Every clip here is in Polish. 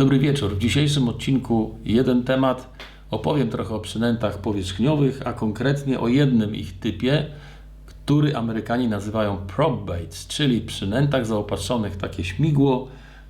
Dobry wieczór. W dzisiejszym odcinku jeden temat. Opowiem trochę o przynętach powierzchniowych, a konkretnie o jednym ich typie, który Amerykanie nazywają prop czyli przynętach zaopatrzonych w takie śmigło,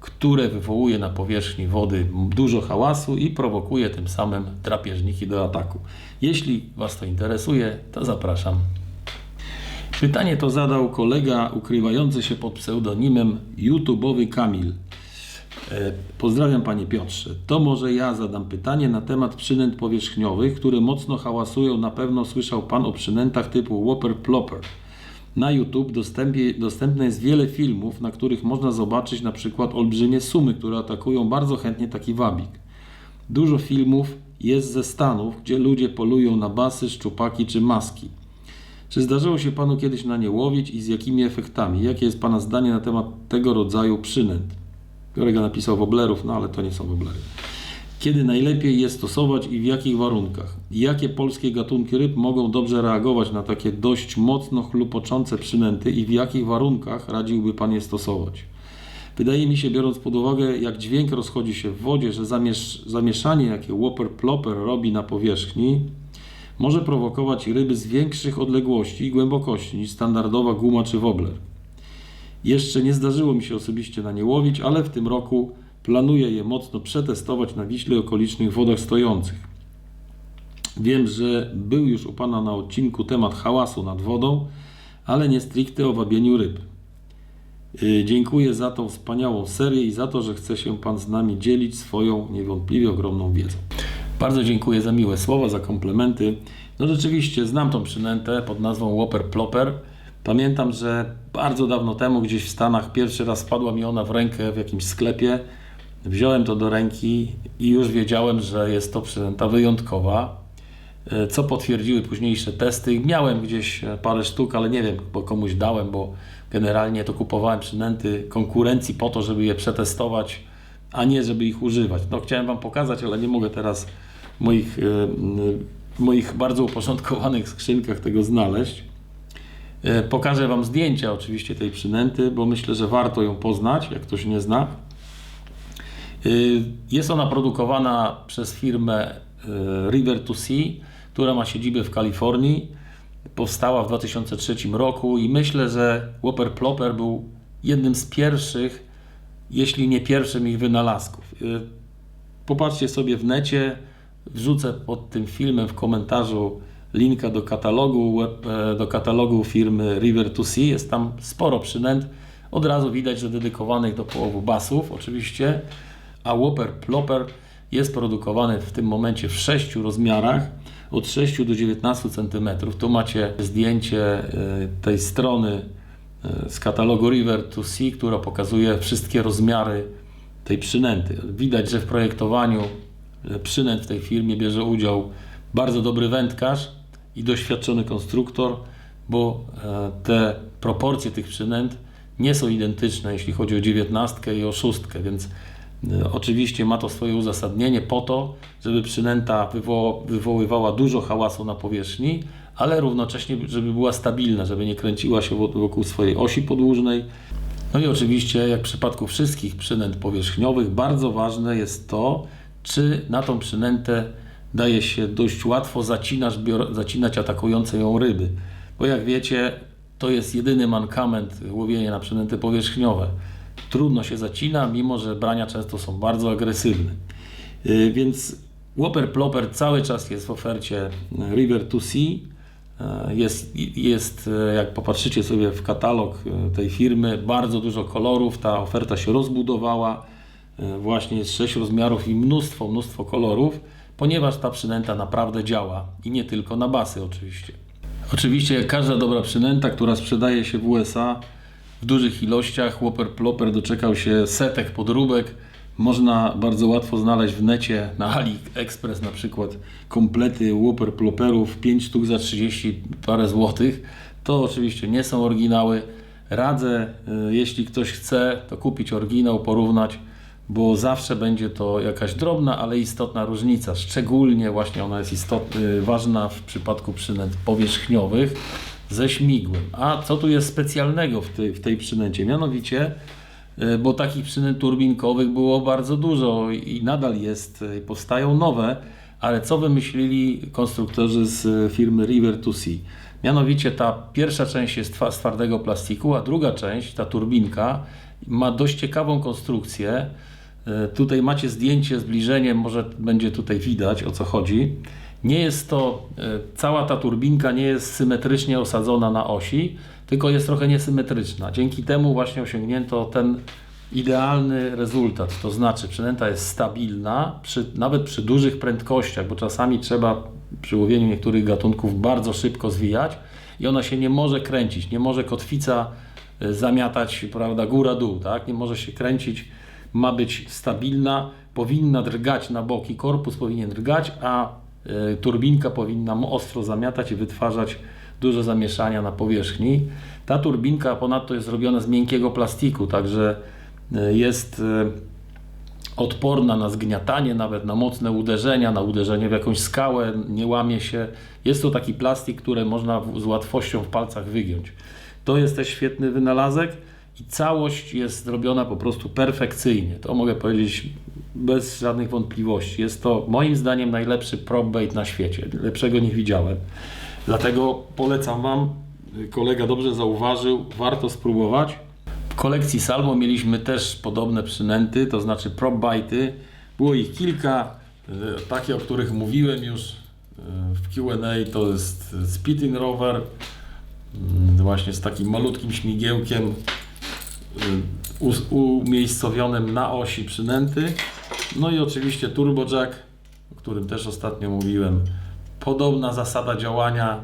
które wywołuje na powierzchni wody dużo hałasu i prowokuje tym samym drapieżniki do ataku. Jeśli Was to interesuje, to zapraszam. Pytanie to zadał kolega ukrywający się pod pseudonimem YouTube'owy Kamil. E, Pozdrawiam Panie Piotrze. To może ja zadam pytanie na temat przynęt powierzchniowych, które mocno hałasują. Na pewno słyszał Pan o przynętach typu Whopper Plopper. Na YouTube dostępie, dostępne jest wiele filmów, na których można zobaczyć na przykład olbrzymie sumy, które atakują bardzo chętnie taki wabik. Dużo filmów jest ze Stanów, gdzie ludzie polują na basy, szczupaki czy maski. Czy zdarzyło się Panu kiedyś na nie łowić i z jakimi efektami? Jakie jest Pana zdanie na temat tego rodzaju przynęt? Kolega napisał woblerów, no ale to nie są woblery. Kiedy najlepiej je stosować i w jakich warunkach? Jakie polskie gatunki ryb mogą dobrze reagować na takie dość mocno chlupoczące przynęty i w jakich warunkach radziłby Pan je stosować? Wydaje mi się, biorąc pod uwagę, jak dźwięk rozchodzi się w wodzie, że zamiesz zamieszanie, jakie Whopper Plopper robi na powierzchni, może prowokować ryby z większych odległości i głębokości niż standardowa guma czy wobler. Jeszcze nie zdarzyło mi się osobiście na nie łowić, ale w tym roku planuję je mocno przetestować na Wiśle i okolicznych wodach stojących. Wiem, że był już u Pana na odcinku temat hałasu nad wodą, ale nie stricte o wabieniu ryb. Yy, Dziękuję za tą wspaniałą serię i za to, że chce się Pan z nami dzielić swoją niewątpliwie ogromną wiedzą. Bardzo dziękuję za miłe słowa, za komplementy. No rzeczywiście znam tą przynętę pod nazwą Whopper Plopper. Pamiętam, że bardzo dawno temu gdzieś w Stanach pierwszy raz wpadła mi ona w rękę w jakimś sklepie. Wziąłem to do ręki i już wiedziałem, że jest to przynęta wyjątkowa, e, co potwierdziły późniejsze testy. Miałem gdzieś e, parę sztuk, ale nie wiem, bo komuś dałem, bo generalnie to kupowałem przynęty konkurencji po to, żeby je przetestować, a nie żeby ich używać. No chciałem Wam pokazać, ale nie mogę teraz w moich, e, w moich bardzo uporządkowanych skrzynkach tego znaleźć. E, Pokażę Wam zdjęcia oczywiście tej przynęty, bo myślę, że warto ją poznać, jak ktoś nie zna. E, Jest ona produkowana przez firmę e, River to Sea, która ma siedzibę w Kalifornii. Powstała w 2003 roku i myślę, że Whopper Plopper był jednym z pierwszych, jeśli nie pierwszym ich wynalazków. Popatrzcie sobie w necie, wrzucę pod tym filmem w komentarzu linka do katalogu, e, do katalogu firmy River to Sea. Jest tam sporo przynęt. Od razu widać, że dedykowanych do połowu basów oczywiście, a Whopper Plopper jest produkowany w tym momencie w sześciu rozmiarach od 6 do 19 cm. Tu macie zdjęcie e, tej strony e, z katalogu River to Sea, która pokazuje wszystkie rozmiary tej przynęty. Widać, że w projektowaniu przynęt w tej firmie bierze udział bardzo dobry wędkarz i doświadczony konstruktor, bo e, te proporcje tych przynęt nie są identyczne, jeśli chodzi o dziewiętnastkę i o szóstkę, więc e, oczywiście ma to swoje uzasadnienie po to, żeby przynęta wywo wywoływała dużo hałasu na powierzchni, ale równocześnie, żeby była stabilna, żeby nie kręciła się wo- wokół swojej osi podłużnej. No i oczywiście, jak w przypadku wszystkich przynęt powierzchniowych, bardzo ważne jest to, czy na tą przynętę daje się dość łatwo zacinać, zacinać atakujące ją ryby. Bo jak wiecie, to jest jedyny mankament łowienia na przynęty powierzchniowe. Trudno się zacina, mimo że brania często są bardzo agresywne. Yy, Więc Whopper Plopper cały czas jest w ofercie River to Sea. E, Jest, jest, e, jak popatrzycie sobie w katalog tej firmy, bardzo dużo kolorów. Ta oferta się rozbudowała. Właśnie jest sześć rozmiarów i mnóstwo, mnóstwo kolorów, ponieważ ta przynęta naprawdę działa i nie tylko na basy oczywiście. Oczywiście jak każda dobra przynęta, która sprzedaje się w USA w dużych ilościach, Whopper Plopper doczekał się setek podróbek. Można bardzo łatwo znaleźć w necie na AliExpress na przykład komplety Whopper Plopperów 5 sztuk za 30 parę złotych. To oczywiście nie są oryginały. Radzę, y, jeśli ktoś chce, to kupić oryginał, porównać, bo zawsze będzie to jakaś drobna, ale istotna różnica. Szczególnie właśnie ona jest istot, y, ważna w przypadku przynęt powierzchniowych ze śmigłem. A co tu jest specjalnego w tej, w tej przynęcie? Mianowicie e, bo takich przynęt turbinkowych było bardzo dużo i nadal jest, e, powstają nowe, ale co wymyślili konstruktorzy z firmy River to Sea? Mianowicie ta pierwsza część jest z twardego plastiku, a druga część, ta turbinka, ma dość ciekawą konstrukcję. E, Tutaj macie zdjęcie, zbliżenie, może będzie tutaj widać o co chodzi. Nie jest to, e, cała ta turbinka nie jest symetrycznie osadzona na osi, tylko jest trochę niesymetryczna. Dzięki temu właśnie osiągnięto ten idealny rezultat. To znaczy, przynęta jest stabilna, przy, nawet przy dużych prędkościach, bo czasami trzeba przy łowieniu niektórych gatunków bardzo szybko zwijać i ona się nie może kręcić, nie może kotwica e, zamiatać, prawda, góra-dół, tak? Nie może się kręcić, ma być stabilna, powinna drgać na boki, korpus powinien drgać, a e, turbinka powinna ostro zamiatać i wytwarzać dużo zamieszania na powierzchni. Ta turbinka ponadto jest zrobiona z miękkiego plastiku, także e, jest odporna na zgniatanie, nawet na mocne uderzenia, na uderzenie w jakąś skałę, nie łamie się. Jest to taki plastik, który można z łatwością w palcach wygiąć. To jest też świetny wynalazek i całość jest zrobiona po prostu perfekcyjnie. To mogę powiedzieć bez żadnych wątpliwości. Jest to moim zdaniem najlepszy prop bait na świecie. Lepszego nie widziałem. Dlatego polecam Wam. Kolega dobrze zauważył, warto spróbować. Kolekcji Salmo mieliśmy też podobne przynęty, to znaczy prop baity. Było ich kilka, e, takie o których mówiłem już e, w Q&A, to jest Spitting Rover, mm, właśnie z takim malutkim śmigiełkiem us- umiejscowionym na osi przynęty. No i oczywiście Turbo Jack, o którym też ostatnio mówiłem. Podobna zasada działania,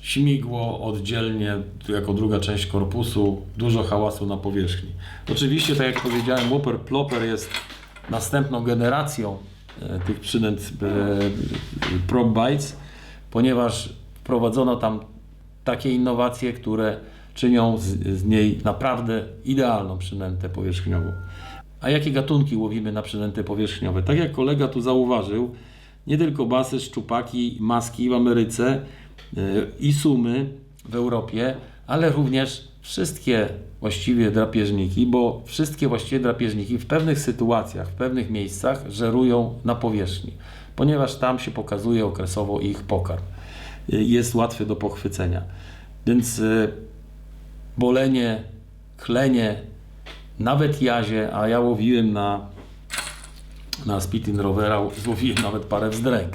śmigło oddzielnie jako druga część korpusu, dużo hałasu na powierzchni. Oczywiście, tak jak powiedziałem, Whopper Plopper jest następną generacją e, tych przynęt e, Prop Bites, ponieważ wprowadzono tam takie innowacje, które czynią z, z niej naprawdę idealną przynętę powierzchniową. A jakie gatunki łowimy na przynęty powierzchniowe? Tak jak kolega tu zauważył, nie tylko basy, szczupaki, maski w Ameryce i sumy w Europie, ale również wszystkie właściwie drapieżniki, bo wszystkie właściwie drapieżniki w pewnych sytuacjach, w pewnych miejscach żerują na powierzchni, ponieważ tam się pokazuje okresowo ich pokarm. Yy, Jest łatwy do pochwycenia. Więc yy, bolenie, klenie, nawet jazie, a ja łowiłem na, na Spitting Rovera, złowiłem nawet parę wzdręg.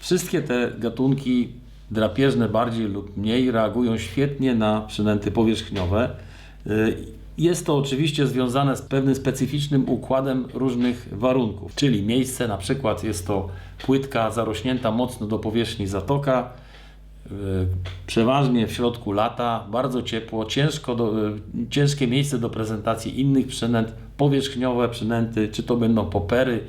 Wszystkie te gatunki drapieżne bardziej lub mniej reagują świetnie na przynęty powierzchniowe. Y, Jest to oczywiście związane z pewnym specyficznym układem różnych warunków, czyli miejsce, na przykład jest to płytka zarośnięta mocno do powierzchni zatoka, y, przeważnie w środku lata, bardzo ciepło, ciężko do, y, ciężkie miejsce do prezentacji innych przynęt, powierzchniowe przynęty, czy to będą popery,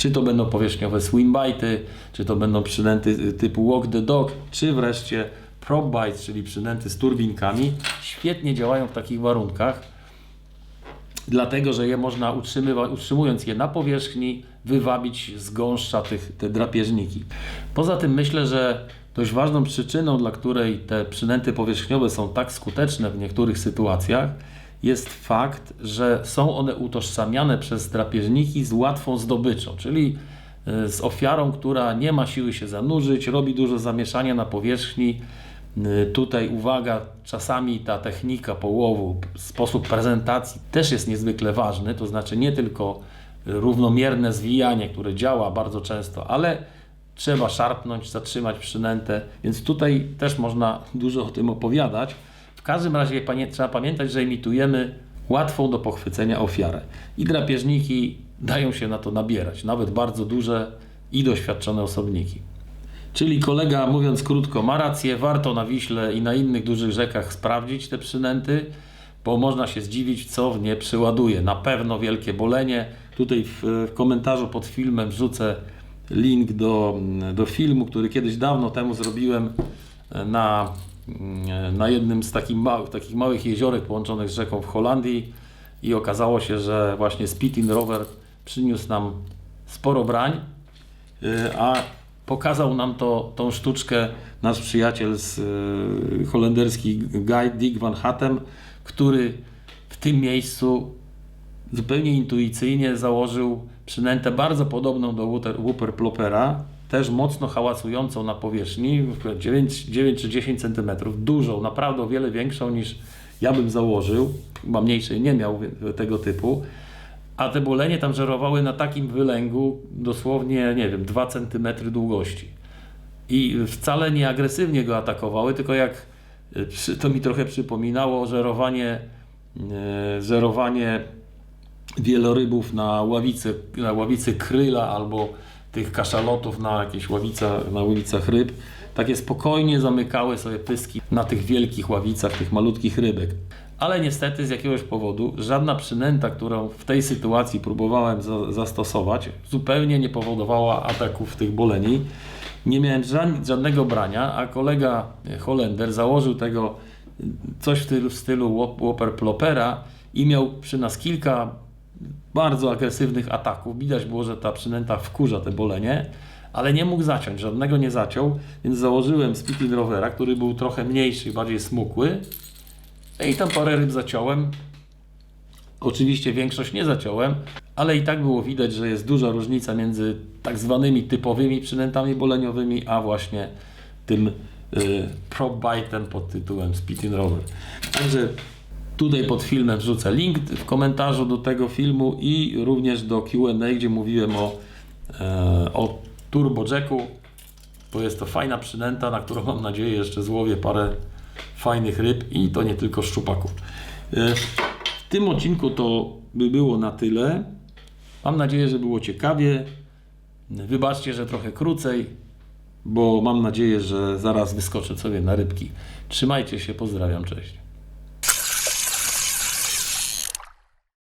czy to będą powierzchniowe swinbajty, czy to będą przynęty typu walk the dog, czy wreszcie prop bites, czyli przynęty z turbinkami, świetnie działają w takich warunkach dlatego że je można utrzymywać, utrzymując je na powierzchni, wywabić z gąszcza tych, te drapieżniki. Poza tym myślę, że dość ważną przyczyną, dla której te przynęty powierzchniowe są tak skuteczne w niektórych sytuacjach, jest fakt, że są one utożsamiane przez drapieżniki z łatwą zdobyczą, czyli y, z ofiarą, która nie ma siły się zanurzyć, robi dużo zamieszania na powierzchni. Y, Tutaj uwaga, czasami ta technika połowu, sposób prezentacji też jest niezwykle ważny, to znaczy nie tylko równomierne zwijanie, które działa bardzo często, ale trzeba szarpnąć, zatrzymać przynętę, więc tutaj też można dużo o tym opowiadać. W każdym razie pamię- trzeba pamiętać, że imitujemy łatwą do pochwycenia ofiarę i drapieżniki dają się na to nabierać, nawet bardzo duże i doświadczone osobniki. Czyli kolega, mówiąc krótko, ma rację, warto na Wiśle i na innych dużych rzekach sprawdzić te przynęty, bo można się zdziwić, co w nie przyładuje. Na pewno wielkie bolenie. Tutaj w, komentarzu pod filmem wrzucę link do, do filmu, który kiedyś dawno temu zrobiłem na, na jednym z takich, małych, takich małych jeziorek połączonych z rzeką w Holandii i okazało się, że właśnie Spitting Rover przyniósł nam sporo brań, Y, a pokazał nam to, tą sztuczkę nasz przyjaciel z y, holenderski guide Dick Van Hatem, który w tym miejscu zupełnie intuicyjnie założył przynętę bardzo podobną do Whooper Ploppera, też mocno hałacującą na powierzchni, 9, 9 czy 10 cm, dużą, naprawdę o wiele większą niż ja bym założył, chyba mniejszej nie miał tego typu, a te bolenie tam żerowały na takim wylęgu dosłownie, nie wiem, 2 cm długości. I wcale nie agresywnie go atakowały, tylko jak przy- to mi trochę przypominało żerowanie, e, żerowanie wielorybów na ławicy, na ławicy kryla albo tych kaszalotów na jakieś ławica, na ławicach ryb. Takie spokojnie zamykały sobie pyski na tych wielkich ławicach, tych malutkich rybek. Ale niestety z jakiegoś powodu żadna przynęta, którą w tej sytuacji próbowałem za, zastosować, zupełnie nie powodowała ataków tych boleni. Nie miałem ża- żadnego brania, a kolega Holender założył tego e, coś w stylu, w stylu Whop- Whopper Ploppera i miał przy nas kilka bardzo agresywnych ataków. Widać było, że ta przynęta wkurza te bolenie, ale nie mógł zaciąć, żadnego nie zaciął, więc założyłem Spitting Rovera, który był trochę mniejszy bardziej smukły i tam parę ryb zaciąłem. Oczywiście większość nie zaciąłem, ale i tak było widać, że jest duża różnica między tak zwanymi typowymi przynętami boleniowymi, a właśnie tym y, prop pod tytułem Spitting Rover. Także tutaj pod filmem wrzucę link w komentarzu do tego filmu i również do Q&A, gdzie mówiłem o, e, o Turbo Jacku. Bo jest to fajna przynęta, na którą mam nadzieję jeszcze złowię parę fajnych ryb i to nie tylko szczupaków. E, W tym odcinku to by było na tyle. Mam nadzieję, że było ciekawie. Wybaczcie, że trochę krócej, bo mam nadzieję, że zaraz wyskoczę sobie na rybki. Trzymajcie się, pozdrawiam, cześć.